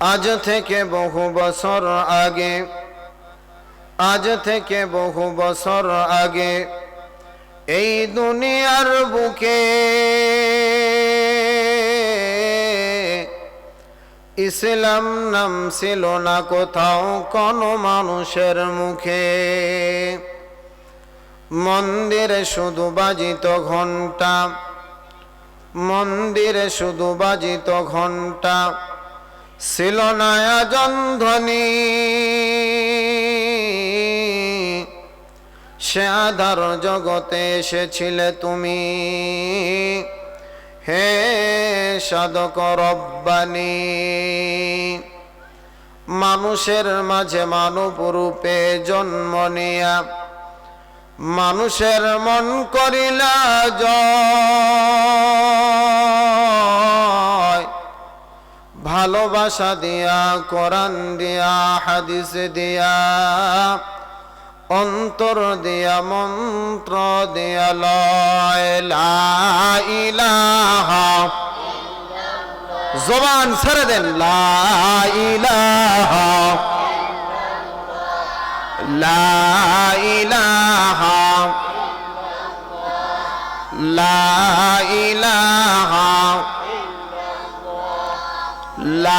আজ থেকে বহু বছর আগে, আজ থেকে বহু বছর আগে, এই দুনিয়ার বুকে ইসলাম নাম ছিল না কোথাও কোনো মানুষের মুখে। মন্দিরে শুধু বাজিত ঘণ্টা মন্দিরে শুধু বাজিত ঘণ্টা ছিল না আয়োজন ধ্বনি সে আধার জগতে এসেছিলে তুমি। হে সাধক রব্বানি। মানুষের মাঝে মানব রূপে জন্ম নিয়া, মানুষের মন করিলা জয়। ভালোবাসা দিয়া, কোরআন দিয়া, হাদিস দিয়া, অন্তর দিয়া, মন্ত্র দিয়া, লয় জবান ছেড়ে দেন, লা ইলাহা লা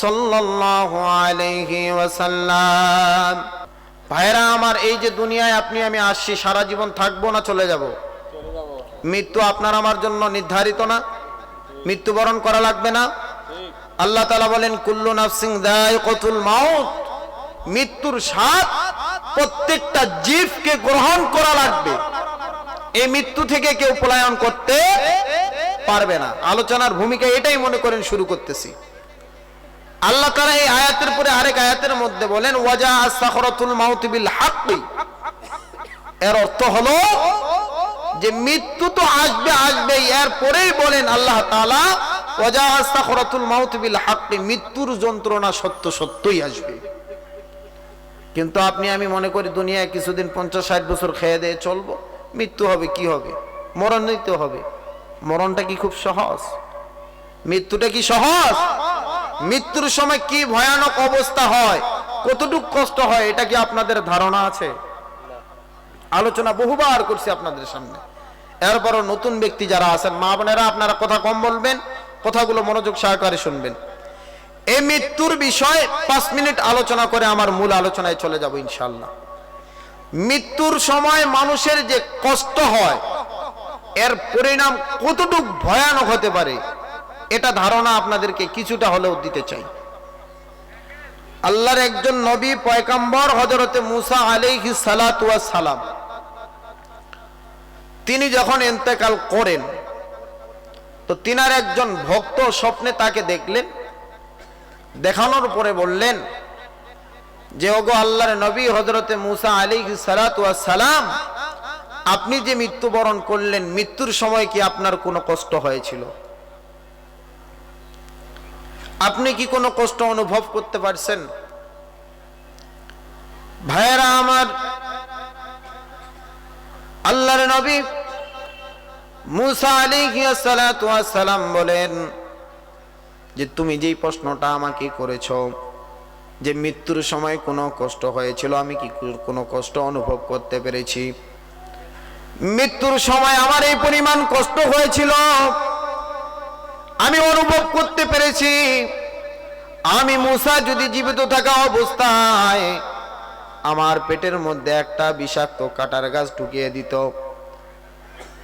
সাল্লাল্লাহু ভাইরা আমার এই যে দুনিয়ায় আপনি, আমি আসছি, সারা জীবন থাকব না, চলে যাব? মৃত্যু আপনার আমার জন্য নির্ধারিত না। মৃত্যুবরণ করা লাগবে না। আল্লাহ তালা বলেন, কুল্লু নাফসিং দায় কতুল মাউত। মৃত্যুর স্বাদ প্রত্যেকটা জীবকে গ্রহণ করা লাগবে। এই মৃত্যু থেকে কেউ পলায়ন করতে পারবে না। আলোচনার ভূমিকা এটাই মনে করেন, শুরু করতেছি। আল্লাহ তারা এই আয়াতের পরে আরেক আয়াতের মধ্যে বলেন, ওয়াজা আস্তাখরাতুল মাউত এর অর্থ হলো যে মৃত্যু তো আসবে আসবে এর পরেই বলেন আল্লাহ তাআলা, ওয়াজা আস্তাখরাতুল মাউত বিল মৃত্যুর যন্ত্রণা সত্য সত্যই আসবে। কিন্তু আপনি, আমি মনে করি দুনিয়ায় কিছুদিন পঞ্চাশ, ষাট বছর খেয়ে দিয়ে চলবো। মৃত্যু হবে, কি হবে? মরণ নিতে হবে। মরণটা কি খুব সহজ? মৃত্যুটা কি সহজ? মৃত্যুর সময় কি ভয়ানক অবস্থা হয়, কতটুক কষ্ট হয়, এটা কি আপনাদের ধারণা আছে? আলোচনা বহুবার করছি আপনাদের সামনে। এরপরও নতুন ব্যক্তি যারা আছেন, মা বোনেরা আপনারা কথা কম বলবেন, কথাগুলো মনোযোগ সহকারে শুনবেন। এই মৃত্যুর বিষয়ে পাঁচ মিনিট আলোচনা করে আমার মূল আলোচনায় চলে যাব ইনশাল্লাহ মৃত্যুর সময় মানুষের যে কষ্ট হয়, এর পরিণাম কতটুক ভয়ানক হতে পারে এটা ধারণা আপনাদেরকে কিছুটা হলেও দিতে চাই। আল্লাহর একজন নবী পয়কাম্বর হজরতে মুসা আলাইহি সালাম, তিনি যখন এন্তেকাল করেন, তো তিনার একজন ভক্ত স্বপ্নে তাকে দেখলেন, দেখানোর পরে বললেন যে, ওগো আল্লাহর নবী হজরতে মুসা আলাইহি সালাম, আপনি যে মৃত্যুবরণ করলেন, মৃত্যুর সময় কি আপনার কোনো কষ্ট হয়েছিল? আপনি কি কোনো কষ্ট অনুভব করতে পারছেন? ভাইয়েরা আমার, আল্লাহর নবী মুসা সালাম বলেন যে, তুমি যেই প্রশ্নটা আমাকে করেছ যে, মৃত্যুর সময় কোনো কষ্ট হয়েছিল, আমি কি কোনো কষ্ট অনুভব করতে পেরেছি? মৃত্যুর সময় আমার এই পরিমাণ কষ্ট হয়েছিল আমি অনুভব করতে পেরেছি। আমি মুসা যদি জীবিত থাকা অবস্থায় আমার পেটের মধ্যে একটা বিষাক্ত কাটার গাছ ঢুকিয়ে দিত।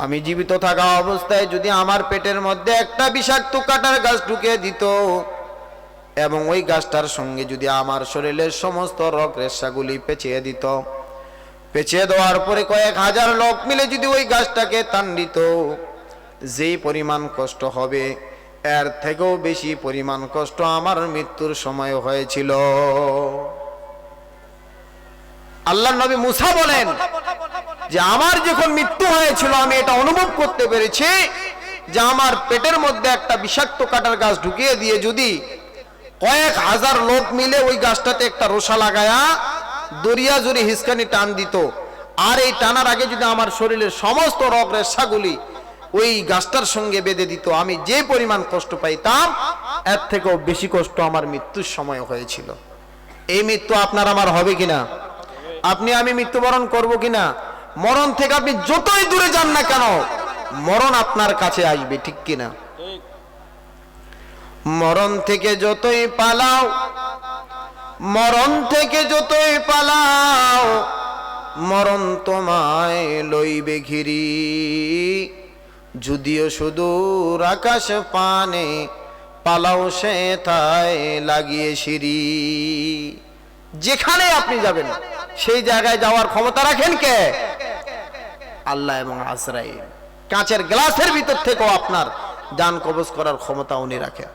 আমি জীবিত থাকা অবস্থায় যদি আমার পেটের মধ্যে একটা বিষাক্ত কাটার গাছ ঢুকিয়ে দিত এবং ওই গাছটার সঙ্গে যদি আমার শরীরের সমস্ত রক রেশাগুলি পেঁচিয়ে দিত। পেঁচিয়ে দেওয়ার পরে কয়েক হাজার লোক মিলে যদি ওই গাছটাকে টান দিত যেই পরিমাণ কষ্ট হবে এর থেকেও বেশি পরিমাণ কষ্ট আমার মৃত্যুর সময় হয়েছিল। আল্লাহ নবী মুসা বলেন যে, আমার যখন মৃত্যু হয়েছিল, আমি এটা অনুভব করতে পেরেছি যে, আমার পেটের মধ্যে একটা বিষাক্ত কাটার গাছ ঢুকিয়ে দিয়ে যদি কয়েক হাজার লোক মিলে ওই গাছটাতে একটা রোসা লাগায়া দরিয়া জুড়ে হিসকানি টান দিত। আর এই টানার আগে যদি আমার শরীরের সমস্ত রগ রেশাগুলি ওই গাছটার সঙ্গে বেঁধে দিত। আমি যে পরিমাণ কষ্ট পাইতাম, এর থেকেও বেশি কষ্ট আমার মৃত্যুর সময় হয়েছিল। এই মৃত্যু আপনার আমার হবে কিনা? আপনি আমি মৃত্যুবরণ করব কিনা? মরণ থেকে আপনি যতই দূরে যান না কেন, মরণ আপনার কাছে আসবে, ঠিক কিনা? মরণ থেকে যতই পালাও, মরণ থেকে যতই পালাও, মরণ তোমায় লইবে ঘিরি। যদিও সুদূর আকাশ পানে পালাও সে তাই লাগিয়ে সিঁড়ি। যেখানে আপনি যাবেন, সেই জায়গায় যাওয়ার ক্ষমতা রাখেন কে? আল্লাহ এবং আজরাইল। কাঁচের গ্লাসের ভিতর থেকেও আপনার যান কবজ করার ক্ষমতা উনি রাখেন।